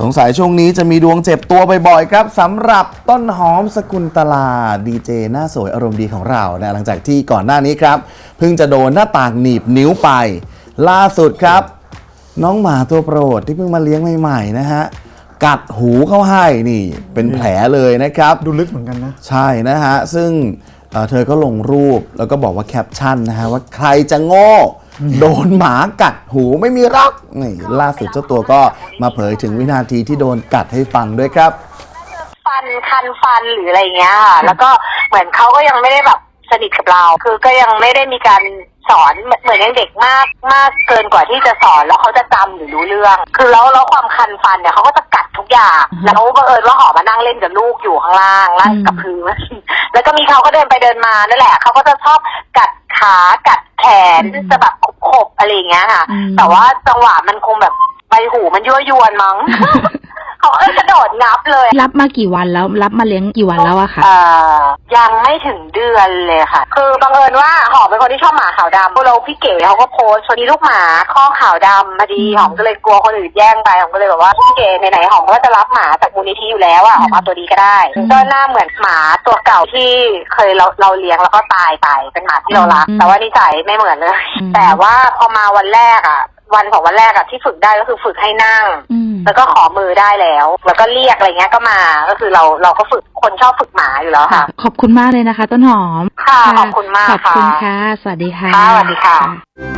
สงสัยช่วงนี้จะมีดวงเจ็บตัวบ่อยๆครับสำหรับต้นหอมสกุลตลาดีเจหน้าสวยอารมณ์ดีของเรานะหลังจากที่ก่อนหน้านี้ครับ เพิ่งจะโดนหน้าต่างหนีบนิ้วไป ล่าสุดครับ น้องหมาตัวโปรดที่เพิ่งมาเลี้ยงใหม่ๆนะฮะกัดหูเข้าให้นี่เป็นแผลเลยนะครับ ดูลึกเหมือนกันนะ ใช่นะฮะ ซึ่งเอ่อเธอก็ลงรูปแล้วก็บอกว่าแคปชั่นนะฮะว่าใครจะโง่ โดนหมากัดหูไม่มีรักนี่ล่าสุดเจ้าตัวก็มาเผยถึงวินาทีที่โดนกัดให้ฟังด้วยครับ ฟันคันฟันหรืออะไรเงี้ยค่ะแล้วก็เหมือนเขาก็ยังไม่ได้แบบสนิทกับเรา คือก็ยังไม่ได้มีการสอนเหมือนเหมือนยังเด็กมากมากเกินกว่าที่จะสอนแล้วเขาจะจำหรือรู้เรื่อง คือแล้วแล้วความคันฟันเนี่ยเขาก็จะกัดทุกอย่าง แล้วบังเอิญว่าหอมานั่งเล่นกับลูกอยู่ข้างล่างล่างกับพื้นแล้วก็มีเขาก็เดินไปเดินมานั่นแหละเขาก็จะชอบกัดขากัดแขนจะแบบขบๆ อะไรอย่างเงี้ยค่ะอืมแต่ว่าจังหวะมันคงแบบใบหูมันยั่วยวนมั้ง เขาก็กระโดดงับเลยรับมากี่วันแล้วรับมาเลี้ยงกี่วันแล้วอะคะเอ่อยังไม่ถึงเดือนเลยค่ะ คือบังเอิญว่าหอมเป็นคนที่ชอบหมาขาวดำพวกเราพี่เก๋เขาก็โพสต์ชวนนี้ลูกหมาข้อขาวดำพอดีหอมก็เลยกลัวคนอื่นแย่งไปหอมก็เลยแบบว่าพี่เก๋ไหนๆหอมก็จะรับหมาจากมูลนิธิอยู่แล้วอะหอมเอาตัวดีก็ได้ก็หน้าเหมือนหมาตัวเก่าที่เคยเราเราเลี้ยงแล้วก็ตายไปเป็นหมาที่เรารักแต่ว่านิสัยไม่เหมือนเลยแต่ว่าพอมาวันแรกอะวันของวันแรกอะที่ฝึกได้ก็คือฝึกให้นั่ง อืม แล้วก็ขอมือได้แล้ว แล้วก็เรียกอะไรเงี้ยก็มา ก็คือเราเราก็ฝึกคนชอบฝึกหมาอยู่แล้วค่ะ ขอบคุณมากเลยนะคะ ต้นหอม ค่ะ ขอบคุณมากขอบคุณค่ะค่ะสวัสดีค่ะค่ะสวัสดีค่ะค่ะ